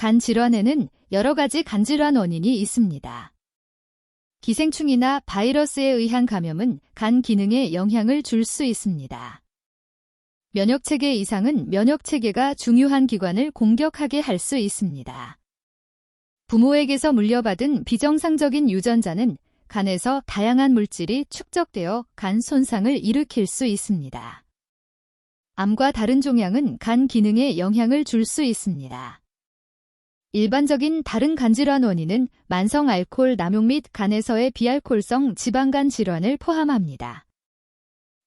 간 질환에는 여러 가지 간 질환 원인이 있습니다. 기생충이나 바이러스에 의한 감염은 간 기능에 영향을 줄 수 있습니다. 면역체계 이상은 면역체계가 중요한 기관을 공격하게 할 수 있습니다. 부모에게서 물려받은 비정상적인 유전자는 간에서 다양한 물질이 축적되어 간 손상을 일으킬 수 있습니다. 암과 다른 종양은 간 기능에 영향을 줄 수 있습니다. 일반적인 다른 간질환 원인은 만성 알코올 남용 및 간에서의 비알코올성 지방간 질환을 포함합니다.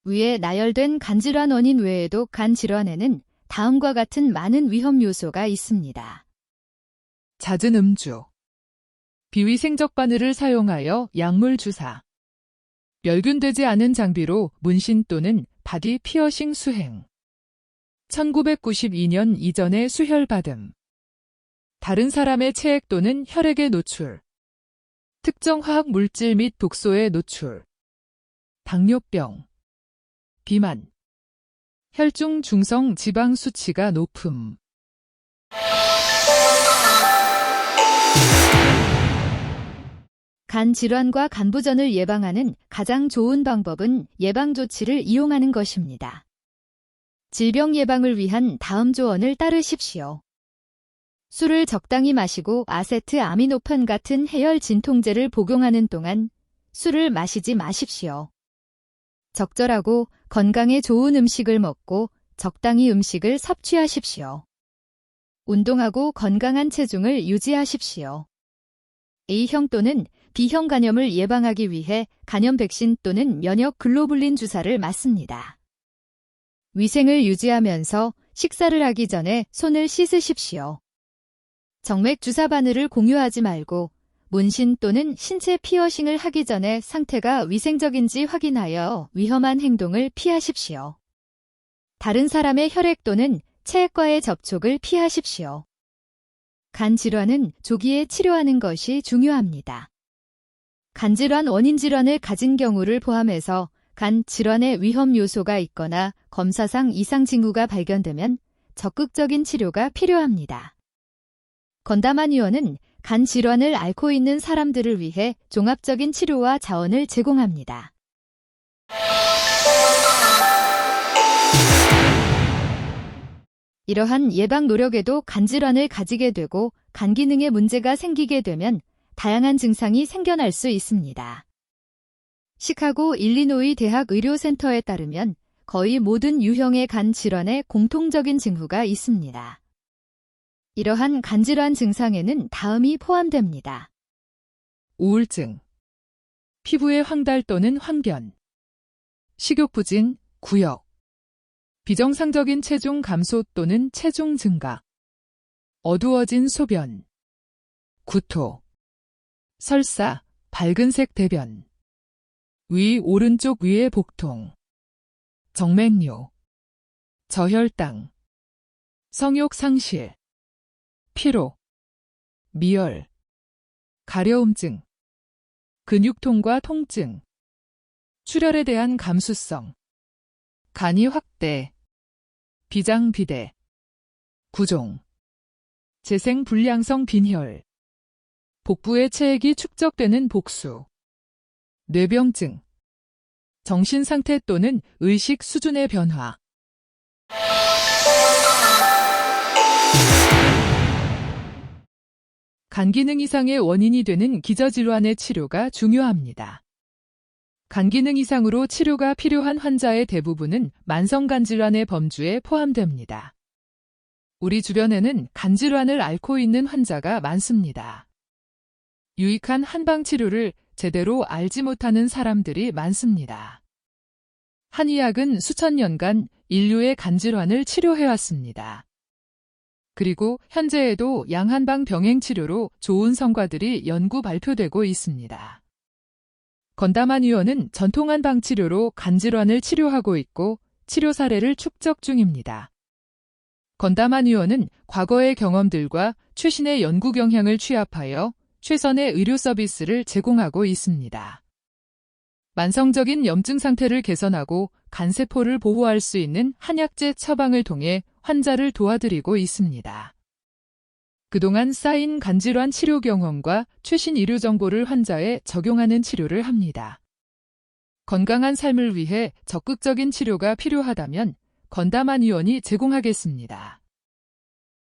위에 나열된 간질환 원인 외에도 간 질환에는 다음과 같은 많은 위험 요소가 있습니다. 잦은 음주. 비위생적 바늘을 사용하여 약물 주사. 멸균되지 않은 장비로 문신 또는 바디 피어싱 수행. 1992년 이전에 수혈받음. 다른 사람의 체액 또는 혈액의 노출. 특정 화학 물질 및 독소의 노출. 당뇨병. 비만. 혈중 중성 지방 수치가 높음. 간 질환과 간부전을 예방하는 가장 좋은 방법은 예방 조치를 이용하는 것입니다. 질병 예방을 위한 다음 조언을 따르십시오. 술을 적당히 마시고 아세트 아미노판 같은 해열 진통제를 복용하는 동안 술을 마시지 마십시오. 적절하고 건강에 좋은 음식을 먹고 적당히 음식을 섭취하십시오. 운동하고 건강한 체중을 유지하십시오. A형 또는 B형 간염을 예방하기 위해 간염 백신 또는 면역 글로불린 주사를 맞습니다. 위생을 유지하면서 식사를 하기 전에 손을 씻으십시오. 정맥 주사 바늘을 공유하지 말고 문신 또는 신체 피어싱을 하기 전에 상태가 위생적인지 확인하여 위험한 행동을 피하십시오. 다른 사람의 혈액 또는 체액과의 접촉을 피하십시오. 간 질환은 조기에 치료하는 것이 중요합니다. 간 질환 원인 질환을 가진 경우를 포함해서 간 질환의 위험 요소가 있거나 검사상 이상 징후가 발견되면 적극적인 치료가 필요합니다. 건담한 의원은 간 질환을 앓고 있는 사람들을 위해 종합적인 치료와 자원을 제공합니다. 이러한 예방 노력에도 간 질환을 가지게 되고 간 기능에 문제가 생기게 되면 다양한 증상이 생겨날 수 있습니다. 시카고 일리노이 대학 의료센터에 따르면 거의 모든 유형의 간 질환에 공통적인 징후가 있습니다. 이러한 간질환 증상에는 다음이 포함됩니다. 우울증. 피부의 황달 또는 황변. 식욕부진, 구역. 비정상적인 체중 감소 또는 체중 증가. 어두워진 소변. 구토. 설사, 밝은색 대변. 위 오른쪽 위의 복통. 정맥류. 저혈당. 성욕 상실. 피로. 미열. 가려움증. 근육통과 통증. 출혈에 대한 감수성. 간이 확대. 비장비대. 구종. 재생불량성 빈혈. 복부의 체액이 축적되는 복수. 뇌병증. 정신상태 또는 의식 수준의 변화. 간 기능 이상의 원인이 되는 기저질환의 치료가 중요합니다. 간 기능 이상으로 치료가 필요한 환자의 대부분은 만성간 질환의 범주에 포함됩니다. 우리 주변에는 간 질환을 앓고 있는 환자가 많습니다. 유익한 한방 치료를 제대로 알지 못하는 사람들이 많습니다. 한의학은 수천 년간 인류의 간 질환을 치료해왔습니다. 그리고 현재에도 양한방 병행 치료로 좋은 성과들이 연구 발표되고 있습니다. 건담한 의원은 전통 한방 치료로 간 질환을 치료하고 있고 치료 사례를 축적 중입니다. 건담한 의원은 과거의 경험들과 최신의 연구 경향을 취합하여 최선의 의료 서비스를 제공하고 있습니다. 만성적인 염증 상태를 개선하고 간세포를 보호할 수 있는 한약재 처방을 통해 환자를 도와드리고 있습니다. 그동안 쌓인 간질환 치료 경험과 최신 의료 정보를 환자에 적용하는 치료를 합니다. 건강한 삶을 위해 적극적인 치료가 필요하다면 건담한 의원이 제공하겠습니다.